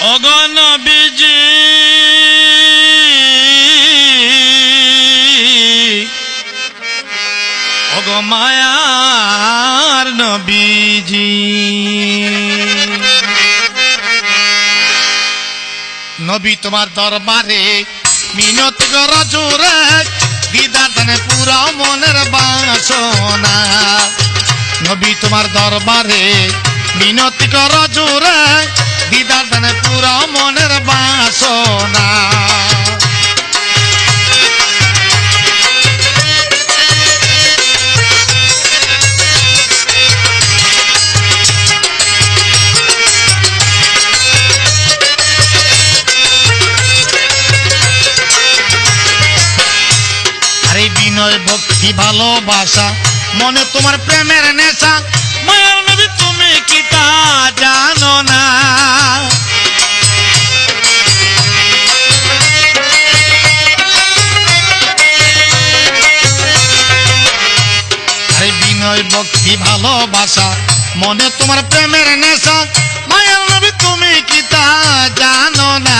অগণবিজি অগমায়ার নবীজি। নবী তোমার দরবারে মিনত কর জোরে বিদার দানে পুরা মনের বাসনা। নবী তোমার দরবারে মিনতি কর জোরে দিদার দানে পুরা মনের বাসনা আরে বিনয় ভক্তি ভালোবাসা মনে তোমার প্রেমের নেশা মায়ার নবী তুমি কি তা জানো না? বিনয় ভক্তি ভালোবাসা, মনে তোমার প্রেমের নেশা। মায়ার নবী তুমি কি তা জানো না?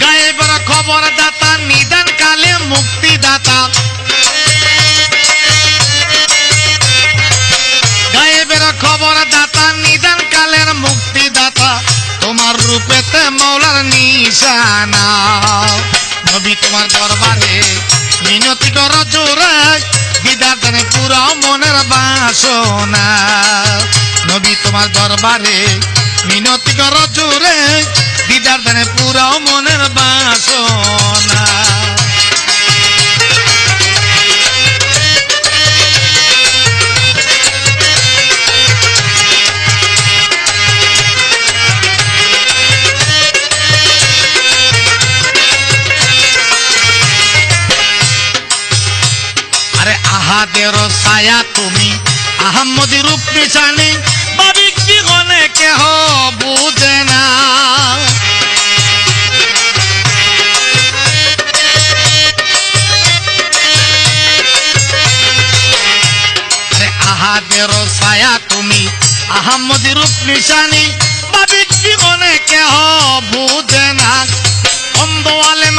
গায়েবের খবর দাতা নিদান কালে মুক্তি তোমার রূপেতে মৌলার নিশানা। নবী তোমার দরবারে মিনতি কর জোরে বিদার দানে পুরা মনের বাসনা। নবী তোমার দরবারে মিনতি কর জোরে দিদার দানে পুরা মনের বাসনা। আরে আহাদের ছায়া তুমি। আহম্মদি রূপ নিশানি বাবিক জীবনে কেহ বুঝে না। আহাদের ছায়া তুমি, আহম্মদি রূপ নিশানি বাবিক জীবনে কেহ বুঝে না। অন্ধ আলেম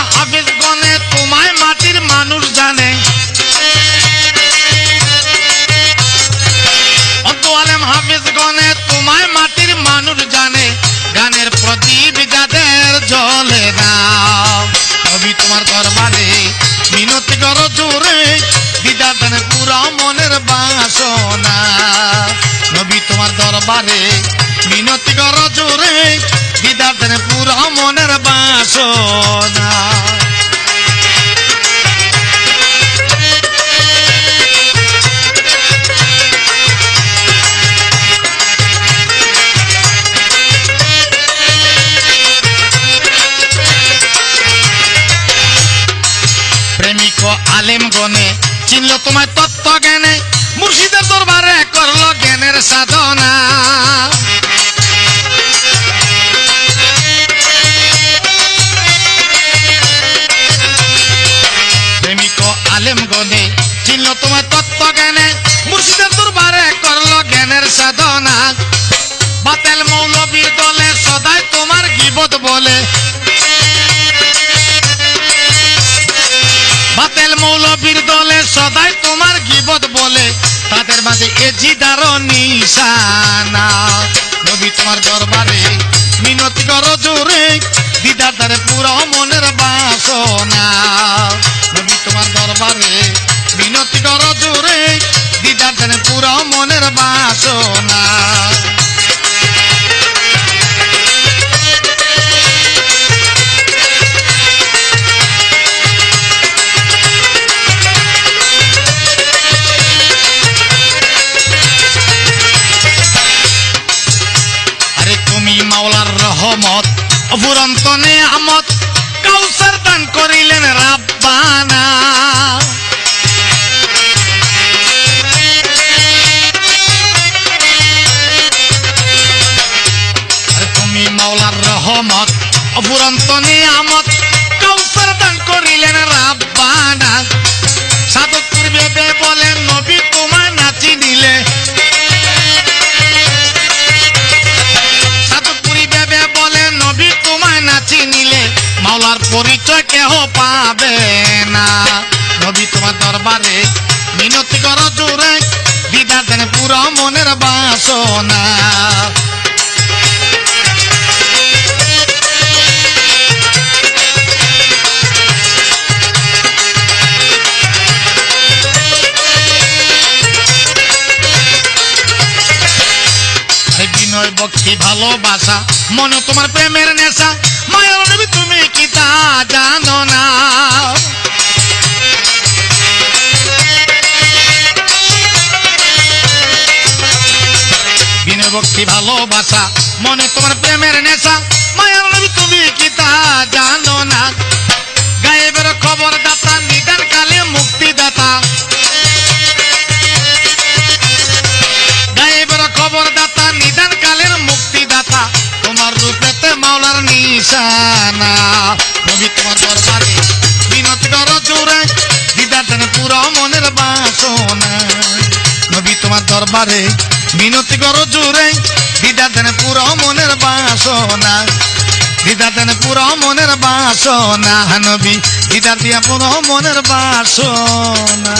তোমার দরবারে মিনতি কর জোরে দানে পুরা মনের বাসনা। নবী তোমার দরবারে মিনতি কর জোরে দানে পুরা মনের বাসনা। আলেম গনে, চিনল তোমায় তত্ত্ব জ্ঞানে মুর্শিদের দরবারে করল জ্ঞানের সাধনা। আলেম তোমায় তত্ত্ব জ্ঞানে সাধনা। বাতেল মৌলবীর দলে সদাই তোমার গিবত বলে বাতেল মৌলবীর দলে সদাই তোমার গিবত বলে। তাদের মাঝে এ জিদার নিশানা। নবী তোমার দরবারে মিনতি কর জোরে, দিদার দ্বারে পুরা মনের বাসনা। নবী তোমার দরবারে মিনতি কর জোরে, দিদার দ্বারে পুরা মনের বাসনা। রহমত অফুরন্ত নেয়ামত কাউসার দান করিলেন রাব্বানা। নিয়ামত কাউসার দান করিলেন রাব্বানা। সাধক পূর্বে বলেন, নবী পুরো মনের বাসনা আরে বিনয় বক্ষী ভালোবাসা মনে তোমার প্রেমের নেশা ভক্তি ভালোবাসা, মনে তোমার প্রেমের নেশা। মায়ের নবী তুমি কি তা জানো না? গায়েবের খবর দাতা নিদান কালে মুক্তিদাতা। গায়েবের খবর দাতা নিদান কালের মুক্তিদাতা। তোমার রূপেতে মাওলার নিশানা। নবী তোমার দরবারে বিনতি কর জোরে দিদা দেন পুরো মনের বাসনা নবী তোমার দরবারে মিনতি কর জুরে দিদা দেন পুরো মনের বাসনা। দিদা দেন পুরো মনের বাসনা নবী দিদা দিয়া পুরো মনের বাসনা।